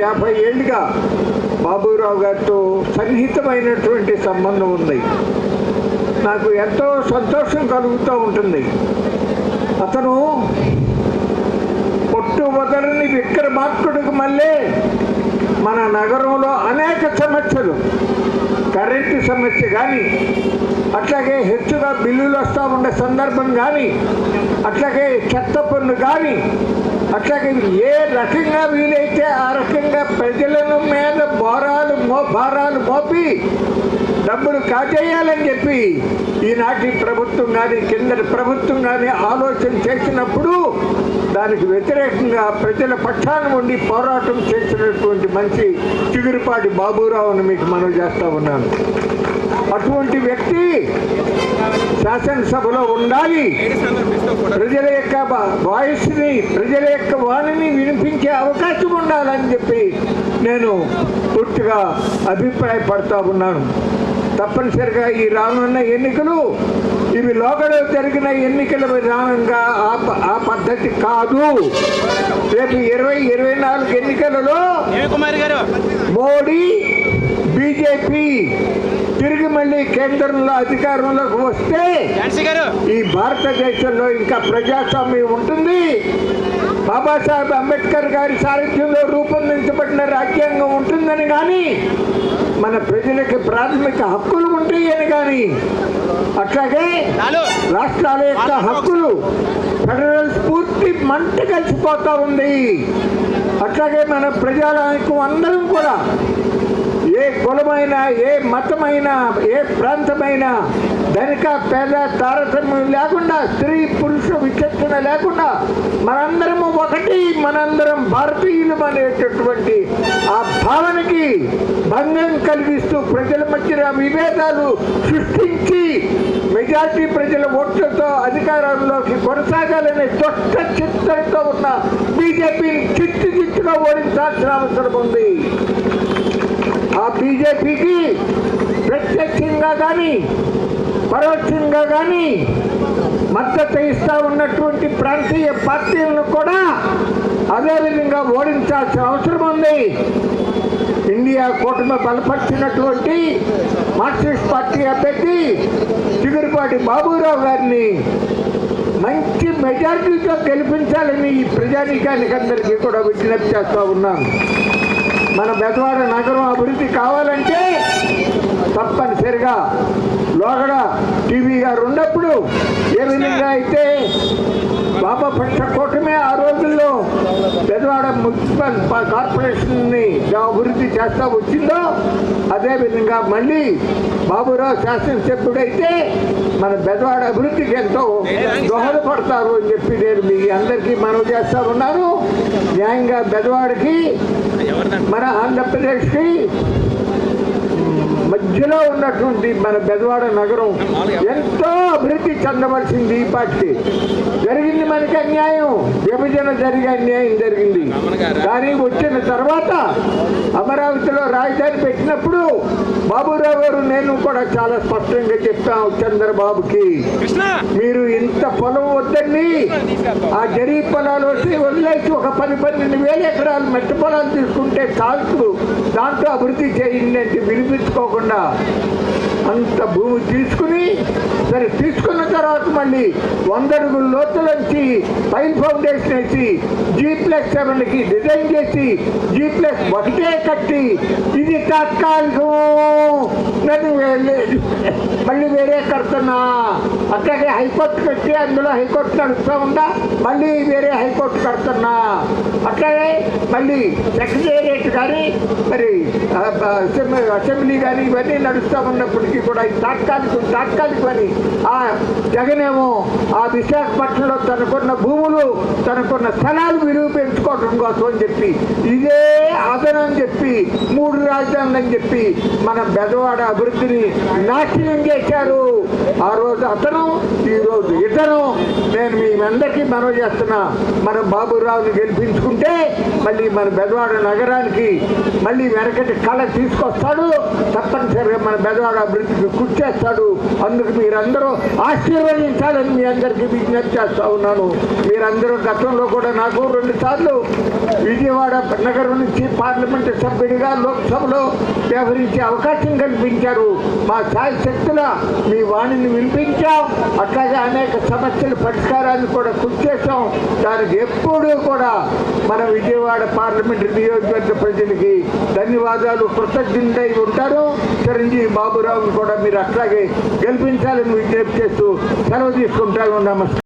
యాభై ఏళ్ళుగా బాబురావు గారితో సన్నిహితమైనటువంటి సంబంధం ఉంది. నాకు ఎంతో సంతోషం కలుగుతూ ఉంటుంది. అతను పొట్టు వదలని విక్రమార్కుడికి మళ్ళీ మన నగరంలో అనేక సమస్యలు కరెంటు సమస్య కానీ అట్లాగే హెచ్చుగా బిల్లులు వస్తూ ఉండే సందర్భం కానీ అట్లాగే చెత్త పన్ను కానీ అట్లాగే ఏ రకంగా వీలైతే ఆ రకంగా ప్రజలను మీద భారాలు మో భారాలు మోపి డబ్బులు కాజేయాలని చెప్పి ఈనాటి ప్రభుత్వం కానీ కిందటి ప్రభుత్వం కానీ ఆలోచన చేసినప్పుడు దానికి వ్యతిరేకంగా ప్రజల పక్షాన ఉండి పోరాటం చేసినటువంటి మంచి చిగురుపాటి బాబురావుని మీకు మనం చేస్తా ఉన్నాను. అటువంటి వ్యక్తి శాసనసభలో ఉండాలి. ప్రజల యొక్క వాయిస్ని ప్రజల యొక్క వాణిని వినిపించే అవకాశం ఉండాలని చెప్పి నేను పూర్తిగా అభిప్రాయపడతా ఉన్నాను. తప్పనిసరిగా ఈ రానున్న ఎన్నికలు ఇవి లోగడలో జరిగిన ఎన్నికల విధానంగా ఆ పద్ధతి కాదు. రేపు ఇరవై ఇరవై నాలుగు ఎన్నికలలో మోడీ బీజేపీ తిరిగి మళ్ళీ కేంద్రంలో అధికారంలోకి వస్తే ఈ భారతదేశంలో ఇంకా ప్రజాస్వామ్యం ఉంటుంది. బాబాసాహెబ్ అంబేద్కర్ గారి సారథ్యంలో రూపొందించబడిన రాజ్యాంగం ఉంటుందని కానీ మన ప్రజలకి ప్రాథమిక హక్కులు ఉంటాయని కానీ అట్లాగే రాష్ట్రాల యొక్క హక్కులు ఫెడరల్ స్ఫూర్తి మంట కలిసిపోతా ఉంది. అట్లాగే మన ప్రజానాయకం అందరం కూడా ఏ కులమైనా ఏ మతమైన ఏ ప్రాంతమైన ధనిక పేద తారతమ్యం లేకుండా స్త్రీ పురుష విచక్షణ లేకుండా మనందరము ఒకటి మనందరం భారతీయులు అనేటటువంటి ఆ భావనకి భంగం కలిగిస్తూ ప్రజల మధ్య విభేదాలు సృష్టించి మెజార్టీ ప్రజల ఓట్లతో అధికారంలోకి కొనసాగాలనే దుష్ట చిత్తంతో ఉన్న బీజేపీని చిత్తు చిత్తుగా ఓడించాల్సిన అవసరం ఉంది. ఆ బీజేపీకి ప్రత్యక్షంగా కానీ పరోక్షంగా కానీ మద్దతు ఇస్తూ ఉన్నటువంటి ప్రాంతీయ పార్టీలను కూడా అదేవిధంగా ఓడించాల్సిన అవసరం ఉంది. ఇండియా కూటమి బలపరిచినటువంటి మార్క్సిస్ట్ పార్టీ అభ్యర్థి చిగురుపాటి బాబురావు గారిని మంచి మెజారిటీతో గెలిపించాలని ఈ ప్రజానీకానికి అందరికీ కూడా విజ్ఞప్తి చేస్తూ ఉన్నాను. మన బెదవాడ నగరం అభివృద్ధి కావాలంటే తప్పనిసరిగా లోగడ టీవీ గారు ఉన్నప్పుడు ఏ విధంగా అయితే వామపక్ష కూటమి ఆ రోజుల్లో బెదవాడ మున్సిపల్ కార్పొరేషన్ని అభివృద్ధి చేస్తా వచ్చిందో అదేవిధంగా మళ్ళీ బాబురావు శాసనసభ్యుడైతే మన బెదవాడ అభివృద్ధికి ఎంతో దోహదపడతారు అని చెప్పి నేను మీ అందరికీ మనవి చేస్తా ఉన్నాను. న్యాయంగా मैं आंध्र प्रदेश की మధ్యలో ఉన్నటువంటి మన బెదవాడ నగరం ఎంతో అభివృద్ధి చెందవలసింది ఈ పార్టీ జరిగింది మనకి అన్యాయం విభజన జరిగే అన్యాయం జరిగింది. కానీ వచ్చిన తర్వాత అమరావతిలో రాజధాని పెట్టినప్పుడు బాబురావు గారు నేను కూడా చాలా స్పష్టంగా చెప్తాం చంద్రబాబుకి మీరు ఇంత పొలం వద్దండి. ఆ జరీ పొలాలు వచ్చి వదిలేసి ఒక పది పన్నెండు వేల ఎకరాలు మెట్ట పొలాలు తీసుకుంటే చాలు. దాంట్లో అభివృద్ధి చేయండి అంటే వినిపించుకోకుండా అంత భూమి తీసుకుని సరే తీసుకున్న తర్వాత మళ్ళీ వంద అడుగుల లోతులోంచి ఫౌండేషన్ వేసి జీ ప్లస్ సెవెన్కి డిజైన్ చేసి జీ ప్లస్ ఒకటే కట్టి ఇది తాత్కాలికం. నేను మళ్ళీ వేరే కడుతున్నా. అట్లాగే హైకోర్టు కట్టి అందులో హైకోర్టు నడుస్తూ ఉందా? మళ్ళీ వేరే హైకోర్టు కడుతున్నా. అట్లాగే మళ్ళీ సెక్రటేరియట్ కానీ మరి అసెంబ్లీ కానీ ఇవన్నీ నడుస్తూ ఉన్నప్పటికీ కూడా ఇది తాత్కాలిక పని ఆ జగనేమో ఆ విశాఖపట్నంలో తనకున్న భూములు తనకున్న స్థలాలు విలువ పెంచుకోవడం కోసం అని చెప్పి ఇదే అదనం చెప్పి మూడు రాజధానులు అని చెప్పి మన బెదవాడ అభివృద్ధిని నాశనం చేశారు. ఆ రోజు అతను ఈ రోజు ఇతను నేను మీ అందరికీ మనవి చేస్తున్నా. మన బాబురావుని గెలిపించుకుంటే మళ్ళీ మన బెదవాడ నగరానికి మళ్ళీ వెనకటి కళ తీసుకొస్తాడు. తప్పనిసరిగా మన బెదవాడ అభివృద్ధికి కృషి చేస్తాడు. అందుకు మీరందరూ ఆశీర్వదించాలని మీ అందరికీ విజ్ఞప్తి చేస్తా ఉన్నాను. మీరందరూ గతంలో కూడా నాకు రెండు సార్లు విజయవాడ నగరం నుంచి పార్లమెంటు సభ్యుడిగా లోక్సభలో వ్యవహరించే అవకాశం కల్పించారు. మా సాయి శక్తుల మీ వాణిని వినిపించాం. అట్లాగే అనేక సమస్యల పరిష్కారాన్ని కూడా కృషి చేశాం. దానికి ఎప్పుడూ కూడా మన విజయవాడ పార్లమెంటు నియోజకవర్గ ప్రజలకి ధన్యవాదాలు కృతజ్ఞుడై ఉంటారు. చిరంజీవి బాబురావుని కూడా మీరు అట్లాగే గెలిపించాలని విజ్ఞప్తి చేస్తూ సెలవు తీసుకుంటాను. నమస్కారం.